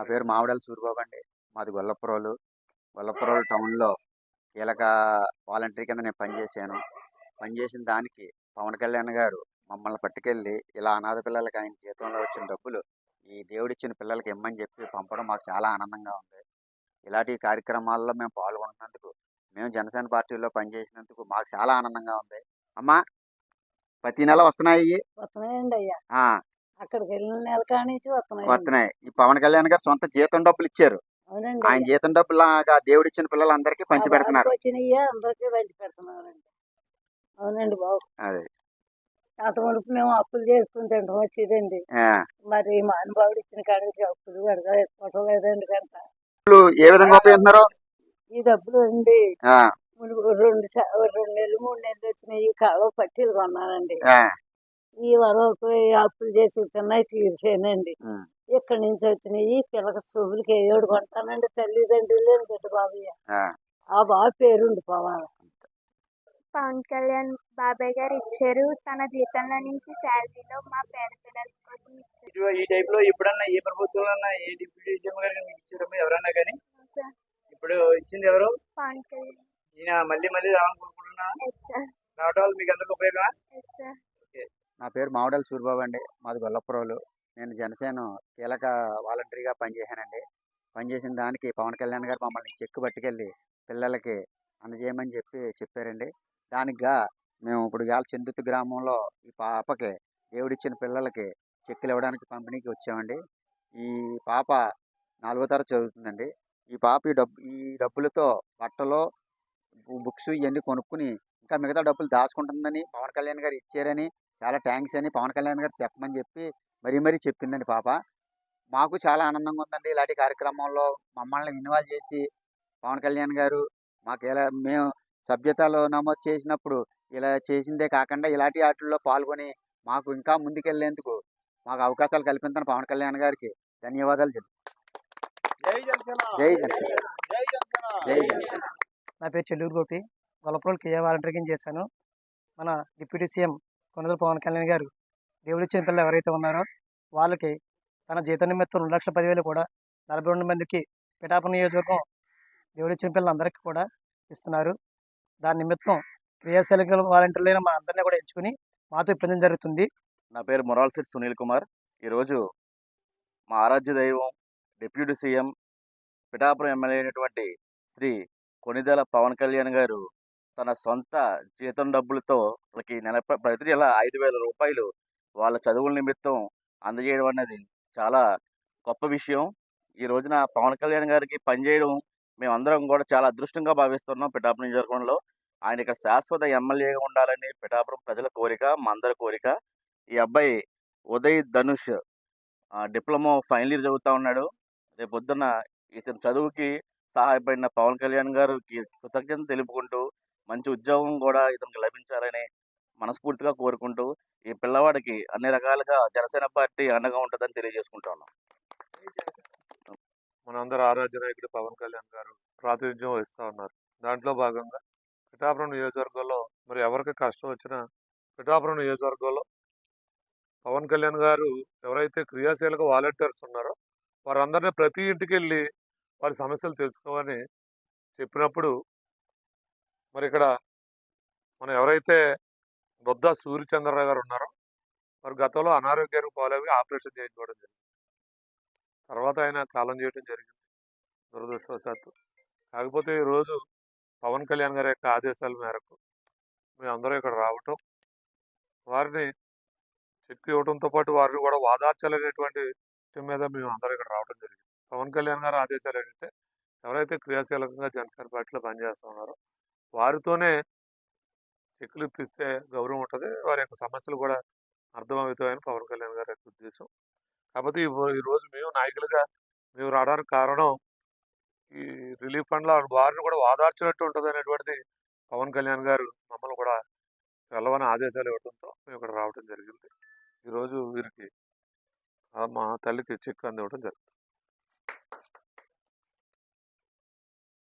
నా పేరు మామిడాల సూరిబాబు అండి. మాది గొల్లపురోలు. గొల్లపురోలు టౌన్లో కీలక వాలంటరీ కింద నేను పనిచేశాను పనిచేసిన దానికి పవన్ కళ్యాణ్ గారు మమ్మల్ని పట్టుకెళ్ళి ఇలా అనాథ పిల్లలకి ఆయన జీతంలో వచ్చిన డబ్బులు ఈ దేవుడిచ్చిన పిల్లలకి ఇమ్మని చెప్పి పంపడం మాకు చాలా ఆనందంగా ఉంది. ఇలాంటి కార్యక్రమాల్లో మేము పాల్గొంటున్నందుకు మేము జనసేన పార్టీలో పనిచేసినందుకు మాకు చాలా ఆనందంగా ఉంది. అమ్మా! ప్రతి నెల వస్తున్నాయి వస్తున్నాయండి అయ్యా. అక్కడికి వెళ్ళిన నెల కానించి వస్తున్నాయి వస్తున్నాయి. ఈ పవన్ కళ్యాణ్ గారు సొంత జీతం డబ్బులు ఇచ్చారు. అవునండి. ఆయన జీతం డబ్బులు లాగా దేవుడిచ్చిన పిల్లలందరికీ పంచి పెడుతున్నారు. వచ్చినయ్య అందరికీ పంచి పెడుతున్నారండి. అవునండి బాబు. అదే. అంత మునుపు మేము అప్పులు చేసుకుని తింటాం వచ్చేదండి. మరి మహానుభావుడు ఇచ్చిన కాడికి అప్పులు పెడతా ఎక్కువ లేదండి కనుక ఏ విధంగా ఉపయోగిస్తున్నారు? ఈ డబ్బులు అండి. రెండు రెండు నెలలు మూడు నెలలు వచ్చినాయి. కాలువ పట్టీలు కొన్నానండి. ఈ వరకు ఈ అప్పులు చేసి తిన్నాయి తీర్చేనండి. ఇక్కడి నుంచి వచ్చినాయి పిల్లకి చూపులకి ఏడు కొంటానండి తల్లిదండ్రులు లేని బిడ్డ బాబయ్య. ఆ. ఆ బాబు పేరుండి పోవాలి. పవన్ కళ్యాణ్ బాబాయ్ గారు ఇచ్చారు. తన జీతంలో నుంచి శాలరీలో మా పేద పిల్లల కోసం ఇచ్చారు. ఈ టైప్లో ఎప్పుడన్నా ఏ ప్రభుత్వంలో ఏ డిప్యూటీ సీఎం గారు ఎవరన్నా కానీ ఇప్పుడు ఇచ్చింది ఎవరు? పవన్ కళ్యాణ్. ఈయన మళ్ళీ మళ్ళీ రావాలనుకుంటున్నా రావడం వల్ల మీకు అందరికి సార్ నా పేరు మామిడాల సూరిబాబు అండి. మాది గొల్లపురోలు నేను జనసేన కీలక వాలంటరీగా పనిచేశానండి. పనిచేసిన దానికి పవన్ కళ్యాణ్ గారు మమ్మల్ని చెక్ పట్టుకెళ్ళి పిల్లలకి అందజేయమని చెప్పి చెప్పారండి. దానికిగా మేము ఇప్పుడు ఇవాళ చందుతు గ్రామంలో ఈ పాపకి దేవుడిచ్చిన పిల్లలకి చెక్కులు ఇవ్వడానికి పంపిణీకి వచ్చామండి. ఈ పాప నాలుగో తరగతి చదువుతుందండి. ఈ పాప ఈ డబ్బు ఈ డబ్బులతో బట్టలు బుక్స్ ఇవన్నీ కొనుక్కుని ఇంకా మిగతా డబ్బులు దాచుకుంటుందని పవన్ కళ్యాణ్ గారు ఇచ్చారని చాలా థ్యాంక్స్ అని పవన్ కళ్యాణ్ గారు చెప్పమని చెప్పి మరీ మరీ చెప్పిందండి పాప. మాకు చాలా ఆనందంగా ఉందండి. ఇలాంటి కార్యక్రమంలో మమ్మల్ని ఇన్వాల్వ్ చేసి పవన్ కళ్యాణ్ గారు మాకు ఇలా మేము సభ్యతలో నమోదు చేసినప్పుడు ఇలా చేసిందే కాకుండా ఇలాంటి వాటిల్లో పాల్గొని మాకు ఇంకా ముందుకెళ్ళేందుకు మాకు అవకాశాలు కల్పించిన పవన్ కళ్యాణ్ గారికి ధన్యవాదాలు చెప్తాను జై జనసేన! జై జనసేన! నా పేరు చెల్లూరు గోపి. గొల్లపురం కేఏ వాలంటీర్ కింద చేశాను. మన డిప్యూటీ సీఎం కొనదల పవన్ కళ్యాణ్ గారు. దేవుడిచ్చిన పిల్లలు ఎవరైతే ఉన్నారో వాళ్ళకి తన జీతం నిమిత్తం రెండు లక్షల పదివేలు కూడా నలభై రెండు మందికి పిఠాపురం నియోజకవర్గం దేవుడిచ్చిన పిల్లలందరికీ కూడా ఇస్తున్నారు. దాని నిమిత్తం క్రియాశీలక వాలంటీర్లైన మా అందరినీ కూడా ఎంచుకుని మాతో ఇప్పించడం జరుగుతుంది. నా పేరు మొరాల్సిట్ సునీల్ కుమార్. ఈరోజు మా ఆరాధ్య దైవం డిప్యూటీ సీఎం పిఠాపురం ఎమ్మెల్యే అయినటువంటి శ్రీ కొనిదెల పవన్ కళ్యాణ్ గారు తన సొంత జీతం డబ్బులతో వాళ్ళకి నెల ప్రతి నెల ఐదు వేల రూపాయలు వాళ్ళ చదువుల నిమిత్తం అందజేయడం అనేది చాలా గొప్ప విషయం. ఈ రోజున పవన్ కళ్యాణ్ గారికి పనిచేయడం మేమందరం కూడా చాలా అదృష్టంగా భావిస్తున్నాం పిఠాపురం నియోజకవర్గంలో. ఆయన ఇక్కడ శాశ్వత ఎమ్మెల్యేగా ఉండాలని పిఠాపురం ప్రజల కోరిక మా అందరి కోరిక. ఈ అబ్బాయి Uday Dhanush diploma final year చదువుతూ ఉన్నాడు. రేపు పొద్దున్న ఇతని చదువుకి సహాయపడిన పవన్ కళ్యాణ్ గారికి కృతజ్ఞత తెలుపుకుంటూ మంచి ఉద్యోగం కూడా ఇతనికి లభించాలని మనస్ఫూర్తిగా కోరుకుంటూ ఈ పిల్లవాడికి అన్ని రకాలుగా జనసేన పార్టీ అండగా ఉంటుందని తెలియజేసుకుంటా ఉన్నాం. మనందరి ఆరాధ్య నాయకుడు పవన్ కళ్యాణ్ గారు ప్రాతినిధ్యం వహిస్తూ ఉన్నారు. దాంట్లో భాగంగా పిఠాపురం నియోజకవర్గంలో మరి ఎవరికి కష్టం వచ్చినా పిఠాపురం నియోజకవర్గంలో పవన్ కళ్యాణ్ గారు ఎవరైతే క్రియాశీలక వాలంటీర్స్ ఉన్నారో వారందరినీ ప్రతి ఇంటికి వెళ్ళి వారి సమస్యలు తెలుసుకోమని చెప్పినప్పుడు మరి ఇక్కడ మనం ఎవరైతే బొద్ద సూర్యచంద్రరావు గారు ఉన్నారో మరి గతంలో అనారోగ్యానికి పాలవి ఆపరేషన్ చేయించుకోవడం జరిగింది. తర్వాత ఆయన కాలం చేయడం జరిగింది. దురదృష్టవశాత్తు. కాకపోతే ఈరోజు పవన్ కళ్యాణ్ గారి యొక్క ఆదేశాల మేరకు మేమందరూ ఇక్కడ రావటం వారిని చెక్ ఇవ్వడంతో పాటు వారిని కూడా వాదార్చాలనేటువంటి విషయం మీద మేము అందరూ ఇక్కడ రావడం జరిగింది. పవన్ కళ్యాణ్ గారి ఆదేశాలు ఏంటంటే ఎవరైతే క్రియాశీలకంగా జనసేన పార్టీలో పనిచేస్తున్నారో వారితోనే చెక్కులు ఇప్పిస్తే గౌరవం ఉంటుంది. వారి యొక్క సమస్యలు కూడా అర్థమవుతాయని పవన్ కళ్యాణ్ గారి యొక్క ఉద్దేశం. కాకపోతే ఈరోజు మేము నాయకులుగా మేము రావడానికి కారణం ఈ రిలీఫ్ ఫండ్లో వారిని కూడా వాదార్చినట్టు ఉంటుంది అనేటువంటిది పవన్ కళ్యాణ్ గారు మమ్మల్ని కూడా వెళ్ళవని ఆదేశాలు ఇవ్వడంతో మేము ఇక్కడ రావడం జరిగింది. ఈరోజు వీరికి మా తల్లికి చెక్ అందివ్వడం జరుగుతుంది.